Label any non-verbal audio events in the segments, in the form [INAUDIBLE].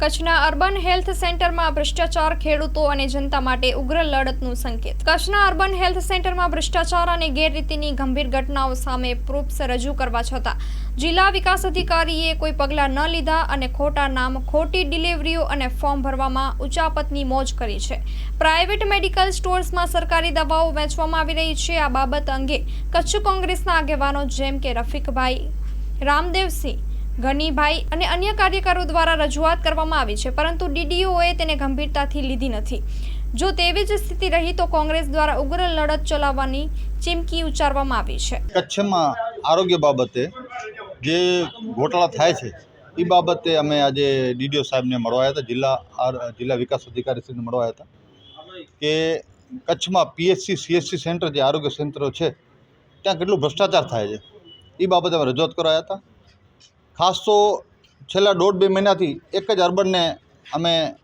કચ્છના urban health સેન્ટરમાં ભ્રષ્ટાચાર ખેડૂતો અને જનતા માટે ઉગ્ર લડતનું સંકેત. કચ્છના અર્બન હેલ્થ સેન્ટરમાં ભ્રષ્ટાચાર અને ગેરરીતિની ગંભીર ઘટનાઓ સામે પ્રૂફ્સ રજૂ કરવા છતાં, જિલ્લા વિકાસ અધિકારીએ કોઈ પગલાં ન લીધા અને ખોટા નામ, ખોટી ડિલિવરીઓ અને ફોર્મ ભરવામાં ઉચાપતની મોજ કરી છે. પ્રાઇવેટ મેડિકલ સ્ટોર્સમાં સરકારી દવાઓ વેચવામાં આવી રહી છે. આ બાબત અંગે કચ્છ કોંગ્રેસના આગેવાનો જેમ કે રફીકભાઈ રામદેવસિંહ ગનીભાઈ અને અન્ય કાર્યકરો દ્વારા રજૂઆત કરવામાં આવી છે, પરંતુ ડીડીઓએ તેને ગંભીરતાથી લીધી નથી. જો તેવી જ સ્થિતિ રહી તો કોંગ્રેસ દ્વારા ઉગ્ર લડત ચલાવવાની ચીમકી ઉચ્ચારવામાં આવી છે. કચ્છમાં આરોગ્ય બાબતે જે ઘોટાળા થાય છે, એ બાબતે અમે આજે ડીડીઓ સાહેબને મળવા આવ્યા હતા, જિલ્લા જિલ્લા વિકાસ અધિકારીશ્રીને મળવા આવ્યા હતા કે કચ્છમાં પીએચસી, સીએચસી સેન્ટર જે આરોગ્ય સેન્ટરો છે, ત્યાં કેટલું ભ્રષ્ટાચાર થાય છે, એ બાબતે અમે રજૂઆત કરાયા હતા. ખાસ તો છેલ્લા દોઢ બે મહિનાથી એક જ અર્બનને અમે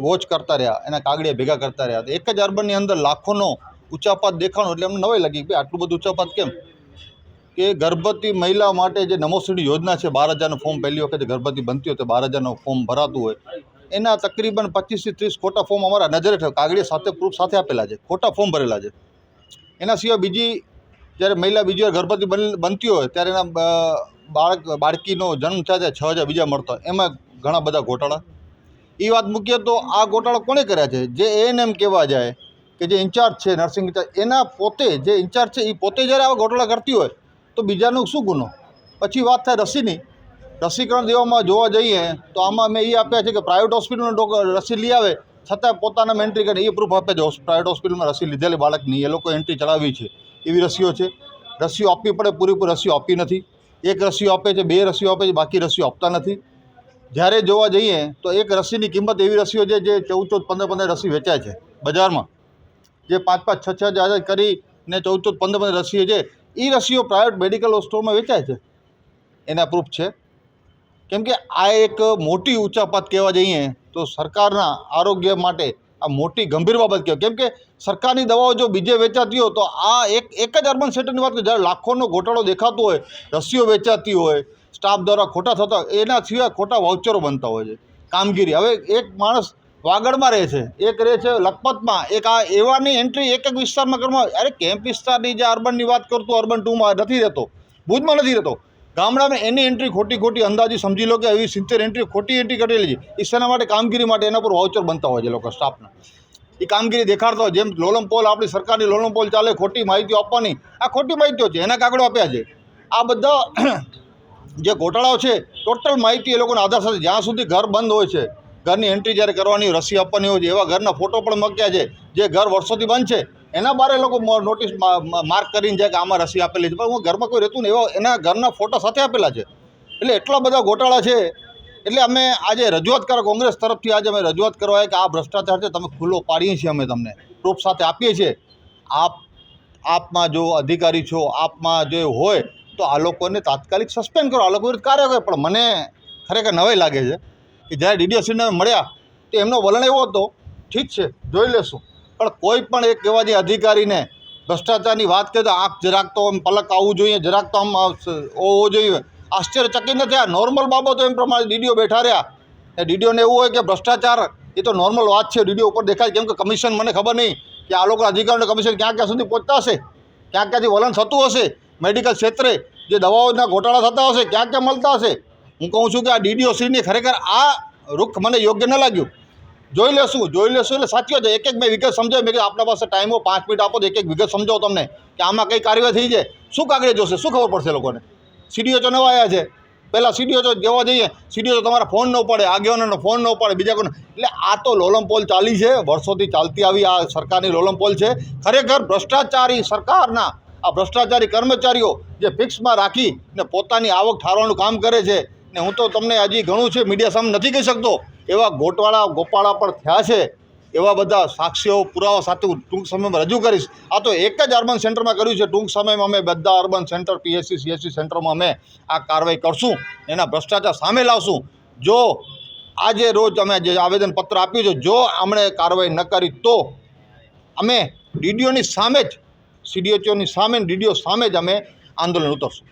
વોચ કરતા રહ્યા, એના કાગળિયા ભેગા કરતા રહ્યા. એક જ અર્બનની અંદર લાખોનો ઉચ્ચાપાત દેખાણો, એટલે અમને નવાઈ લાગી કે આટલું બધું ઉચ્ચાપાત કેમ? કે ગર્ભવતી મહિલા માટે જે નમોશ્રી યોજના છે, બાર હજારનું ફોર્મ પહેલી વખતે ગર્ભવતી બનતી હોય તો બાર હજારનું ફોર્મ ભરાતું હોય. એના તકરીબન પચીસથી ત્રીસ ખોટા ફોર્મ અમારા નજરે થયો કાગળિયા સાથે, પ્રૂફ સાથે આપેલા છે, ખોટા ફોર્મ ભરેલા છે. એના સિવાય બીજી જ્યારે મહિલા બીજી વાર ગર્ભવતી બન- બનતી હોય, ત્યારે એના બાળક, બાળકીનો જન્મ થાય છે, છ હજાર બીજા મળતા. એમાં ઘણા બધા ગોટાળા. એ વાત મૂકીએ તો આ ગોટાળા કોણે કર્યા છે? જે એએનએમ કહેવા જાય કે જે ઇન્ચાર્જ છે, નર્સિંગ એના પોતે, જે ઇન્ચાર્જ છે એ પોતે જ્યારે આવા ગોટાળા કરતી હોય, તો બીજાનો શું ગુનો? પછી વાત થાય રસીની. રસીકરણ દેવામાં જોવા જઈએ, તો આમાં મેં એ આપ્યા છે કે પ્રાઇવેટ હોસ્પિટલનો રસી લઈ આવે, છતાં પોતાના એન્ટ્રી કરીને એ પ્રૂફ આપે છે પ્રાઇવેટ હોસ્પિટલમાં રસી લીધેલી બાળકની. એ લોકો એન્ટ્રી ચલાવી છે. એવી રસીઓ છે. રસીઓ આપવી પડે, પૂરેપૂરી રસીઓ આપી નથી. એક રસીઓ આપે છે, બે રસીઓ આપે છે, બાકી રસીઓ આપતા નથી. જ્યારે જોવા જઈએ તો એક રસીની કિંમત એવી રસીઓ છે જે ચૌદ ચૌદ પંદર પંદર રસી વેચાય છે બજારમાં. જે પાંચ પાંચ છ છ હજાર કરીને ચૌદ ચૌદ પંદર પંદર રસીઓ છે એ રસીઓ પ્રાઇવેટ મેડિકલ સ્ટોરમાં વેચાય છે. એના પ્રૂફ છે. કેમ કે આ એક મોટી ઉચાપાત કહેવા જઈએ તો સરકારના આરોગ્ય માટે આ મોટી ગંભીર બાબત કહેવાય. કેમ કે સરકારની દવાઓ જો બીજે વેચાતી હોય તો આ એક એક જ અર્બન સેન્ટરની વાત જ્યારે લાખોનો ગોટાળો દેખાતો હોય, રસીઓ વેચાતી હોય, સ્ટાફ દ્વારા ખોટા થતા હોય, એના સિવાય ખોટા વાઉચરો બનતા હોય છે. કામગીરી. હવે એક માણસ વાગડમાં રહે છે, એક રહે છે લખપતમાં, એક આ એવાની એન્ટ્રી એક એક વિસ્તારમાં કરવામાં અરે કેમ્પ વિસ્તારની જે અર્બનની વાત કરતો અર્બન ટુમાં નથી રહેતો, ભુજમાં નથી રહેતો. ગામડામાં એની એન્ટ્રી ખોટી ખોટી અંદાજી સમજી લો કે એવી સિત્તેર એન્ટ્રી ખોટી એન્ટ્રી કરેલી છે. એ શેના માટે? કામગીરી માટે. એના પર વાઉચર બનતા હોય છે લોકો સ્ટાફના એ કામગીરી દેખાડતા હોય. જેમ લોલમ પોલ, આપણી સરકારની લોલમ પોલ ચાલે, ખોટી માહિતીઓ આપવાની. આ ખોટી માહિતીઓ છે. એના કાગળો આપ્યા છે. આ બધા [CLEARS THROAT] જે ઘોટાળાઓ છે ટોટલ માહિતી એ લોકોના આધાર સાથે જ્યાં સુધી ઘર બંધ હોય છે, ઘરની એન્ટ્રી જ્યારે કરવાની રસી આપવાની હોય છે, એવા ઘરના ફોટો પણ મક્યા છે, જે ઘર વર્ષોથી બંધ છે. એના બારે લોકો નોટિસ માર્ક કરીને જાય કે આમાં રસી આપેલી છે. પણ હું ઘરમાં કોઈ રહેતું નહીં. એવો એના ઘરના ફોટા સાથે આપેલા છે. એટલે એટલા બધા ગોટાળા છે. એટલે અમે આજે રજૂઆત કરવા કોંગ્રેસ તરફથી આજે અમે રજૂઆત કરવા કે આ ભ્રષ્ટાચાર છે. તમે ખુલ્લો પાડીએ છીએ અમે તમને. પ્રૂફ સાથે આપીએ છીએ. આપ આપમાં જો અધિકારી છો, આપમાં જે હોય, તો આ લોકોને તાત્કાલિક સસ્પેન્ડ કરો. આ લોકો વિરુદ્ધ કાર્ય કરે. પણ મને ખરેખર નવાઈ લાગે છે કે જ્યારે ડીડીએસસીને મળ્યા, તો એમનો વલણ એવો હતો. ઠીક છે. જોઈ લેશું. પણ કોઈ પણ એક એવા અધિકારીને ભ્રષ્ટાચારની વાત કરીએ તો આંખ જરાક તો આમ પલક આવવું જોઈએ, જરાક તો આમ હોવો જોઈએ. આશ્ચર્યચકિત નથી, આ નોર્મલ બાબતો એમ પ્રમાણે ડીડીઓ બેઠા રહ્યા. એ ડીડીઓને એવું હોય કે ભ્રષ્ટાચાર, એ તો નોર્મલ વાત છે ડીડીઓ ઉપર દેખાય કેમ કે કમિશન મને ખબર નહીં કે આ લોકો અધિકારીઓને કમિશન ક્યાં ક્યાં સુધી પહોંચતા હશે, ક્યાં ક્યાંથી વલણ થતું હશે મેડિકલ ક્ષેત્રે જે દવાઓના ઘોટાળા થતા હશે, ક્યાં ક્યાં મળતા હશે. હું કહું છું કે આ ડીડીઓ શ્રીની ખરેખર આ રૂખ મને યોગ્ય ન લાગ્યું. જોઈ લેશું જોઈ લેશું એટલે સાચી વાત એક એક મેં વિગત સમજાવી મેં કીધું આપણા પાસે ટાઈમ પાંચ મિનિટ આપો તો એક એક વિગત સમજાવો તમને કે આમાં કઈ કાર્યવાહી થઈ જાય શું કાગળે જોશે? શું ખબર પડશે લોકોને? સીડીઓ તો નવા આવ્યા છે. પહેલાં સીડીઓ તો જોવા જઈએ સીડીઓ તો તમારા ફોન ન પડે આગેવાનોનો ફોન ન પડે બીજા કોઈ એટલે આ તો લોલમ પોલ ચાલી છે. વર્ષોથી ચાલતી આવી આ સરકારની લોલમ પોલ છે. ખરેખર ભ્રષ્ટાચારી સરકારના, આ ભ્રષ્ટાચારી કર્મચારીઓ જે ફિક્સમાં રાખી ને પોતાની આવક ઠારવાનું કામ કરે છે ને હું તો તમને હજી ઘણું છે, મીડિયા સામે નથી કહી શકતો. એવા ગોટવાળા, ગોપાળા પણ થયા છે. એવા બધા સાક્ષીઓ પુરાવા સાથે ટૂંક સમયમાં રજૂ કરીશ. આ તો એક જ અર્બન સેન્ટરમાં કર્યું છે. ટૂંક સમયમાં અમે બધા અર્બન સેન્ટર પીએસસી સીએસસી સેન્ટરમાં અમે આ કાર્યવાહી કરશું. એના ભ્રષ્ટાચાર સામે લાવશું. જો આજે રોજ અમે જે આવેદનપત્ર આપ્યું છે, જો આમણે કાર્યવાહી ન કરી, તો અમે ડીડીઓની સામે જ સીડીએચઓની સામે ડીડીઓ સામે જ અમે આંદોલન ઉતરશું.